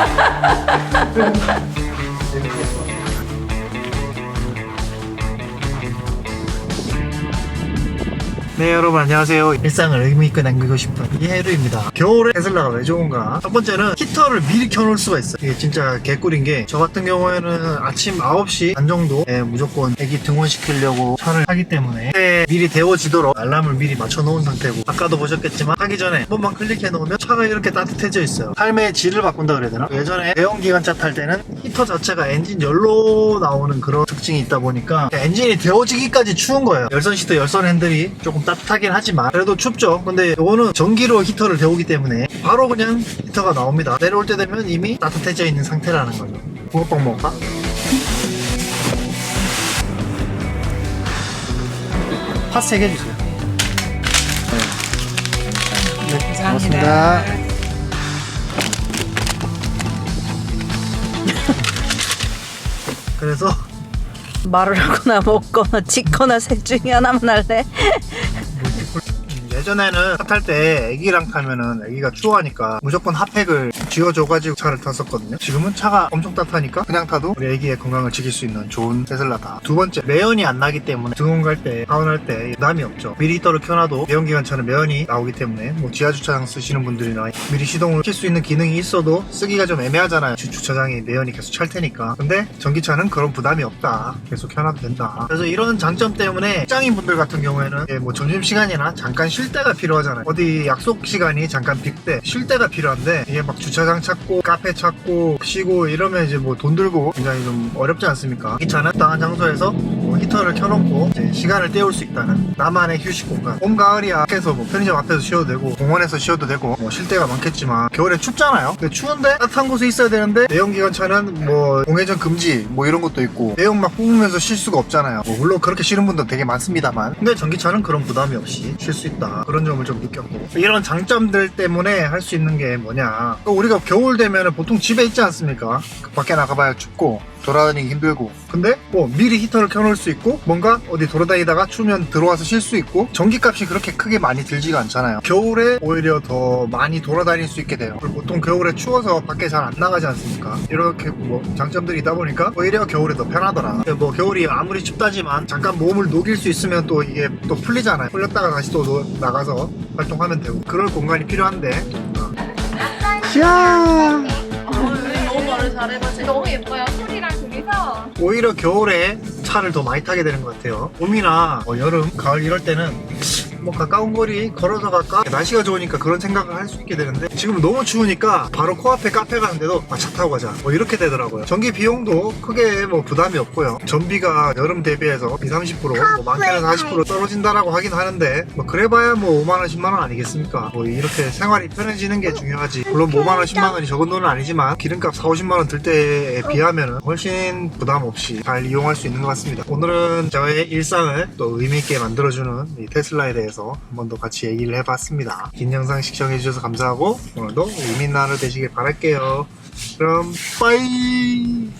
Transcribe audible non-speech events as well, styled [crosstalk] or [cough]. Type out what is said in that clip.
Ha ha ha ha ha! 네 여러분 안녕하세요. 일상을 의미있게 남기고 싶은 이해루입니다. 겨울에 테슬라가 왜 좋은가? 첫 번째는 히터를 미리 켜놓을 수가 있어요. 이게 진짜 개꿀인 게 저 같은 경우에는 아침 9시 반 정도에 무조건 애기 등원시키려고 차를 하기 때문에 미리 데워지도록 알람을 미리 맞춰 놓은 상태고. 아까도 보셨겠지만 하기 전에 한 번만 클릭해 놓으면 차가 이렇게 따뜻해져 있어요. 삶의 질을 바꾼다 그래야 되나 예전에 대형기관차 탈 때는 히터 자체가 엔진 열로 나오는 그런 특징이 있다 보니까 엔진이 데워지기까지 추운 거예요. 열선 시트 열선 핸들이 조금 따뜻하긴 하지만 그래도 춥죠. 근데 이거는 전기로 히터를 데우기 때문에 바로 그냥 히터가 나옵니다. 내려올 때 되면 이미 따뜻해져 있는 상태라는 거죠. 붕어빵 먹을까? 팥 3개 주세요. 네, 네 고맙습니다. [laughs] 그래서 말을 하거나 먹거나 [laughs] 짓거나 셋 중에 하나만 할래? 예전에는 차 탈 때 애기랑 타면은 애기가 추워하니까 무조건 핫팩을 쥐어줘가지고 차를 탔었거든요. 지금은 차가 엄청 따뜻하니까 그냥 타도 우리 애기의 건강을 지킬 수 있는 좋은 테슬라다. 두 번째, 매연이 안 나기 때문에 등원 갈 때, 다운할 때 부담이 없죠. 미리 히터를 켜놔도 내연기관차는 매연이 나오기 때문에 뭐 지하주차장 쓰시는 분들이나 미리 시동을 킬수 있는 기능이 있어도 쓰기가 좀 애매하잖아요. 주- 주차장에 매연이 계속 찰 테니까. 근데 전기차는 그런 부담이 없다. 계속 켜놔도 된다. 그래서 이런 장점 때문에 직장인 분들 같은 경우에는 뭐 점심시간이나 잠깐 쉴 때가 필요하잖아요. 어디 약속 시간이 잠깐 빅 때 쉴 때가 필요한데 이게 막 주차장 찾고 카페 찾고 쉬고 이러면 이제 뭐 돈 들고 굉장히 좀 어렵지 않습니까? 이 차는 당한 장소에서 뭐 히터를 켜놓고 이제 시간을 때울 수 있다는 나만의 휴식 공간. 봄 가을이야 밖에서 뭐 편의점 앞에서 쉬어도 되고 공원에서 쉬어도 되고 뭐 쉴 때가 많겠지만 겨울에 춥잖아요. 근데 추운데 따뜻한 곳에 있어야 되는데 내연기관차는 뭐 공회전 금지 뭐 이런 것도 있고 내연 막 뿜으면서 쉴 수가 없잖아요. 뭐 물론 그렇게 쉬는 분도 되게 많습니다만 근데 전기차는 그런 부담이 없이 쉴 수 있다. 그런 점을 좀 느꼈고 이런 장점들 때문에 할 수 있는 게 뭐냐 또 우리가 겨울 되면 보통 집에 있지 않습니까? 그 밖에 나가봐야 춥고 돌아다니기 힘들고. 근데 뭐 미리 히터를 켜놓을 수 있고 뭔가 어디 돌아다니다가 추우면 들어와서 쉴 수 있고 전기값이 그렇게 크게 많이 들지가 않잖아요. 겨울에 오히려 더 많이 돌아다닐 수 있게 돼요. 보통 겨울에 추워서 밖에 잘 안 나가지 않습니까? 이렇게 뭐 장점들이 있다 보니까 오히려 겨울에 더 편하더라. 뭐 겨울이 아무리 춥다지만 잠깐 몸을 녹일 수 있으면 또 이게 또 풀리잖아요. 풀렸다가 다시 또 노- 나가서 활동하면 되고. 그럴 공간이 필요한데. 어. 야 너무 말을 잘해가지고 너무 예뻐요. 소리랑 둘이서. 오히려 겨울에 차를 더 많이 타게 되는 것 같아요. 봄이나 뭐 여름, 가을 이럴 때는 뭐 가까운 거리 걸어서 갈까? 날씨가 좋으니까 그런 생각을 할 수 있게 되는데 지금 너무 추우니까 바로 코앞에 카페 가는데도 아, 차 타고 가자 뭐 이렇게 되더라고요. 전기 비용도 크게 뭐 부담이 없고요. 전비가 여름 대비해서 2, 30%, 뭐 많게는 40% 떨어진다라고 하긴 하는데 뭐 그래봐야 뭐 5만 원, 10만 원 아니겠습니까? 뭐 이렇게 생활이 편해지는 게 중요하지. 물론 뭐 5만 원, 10만 원이 적은 돈은 아니지만 기름값 4, 50만 원 들 때에 비하면 훨씬 부담 없이 잘 이용할 수 있는 것 같습니다. 오늘은 저의 일상을 또 의미 있게 만들어주는 이 테슬라에 대해 서 한 번 더 같이 얘기를 해봤습니다. 긴 영상 시청해주셔서 감사하고 오늘도 하루 되시길 바랄게요. 그럼 빠이.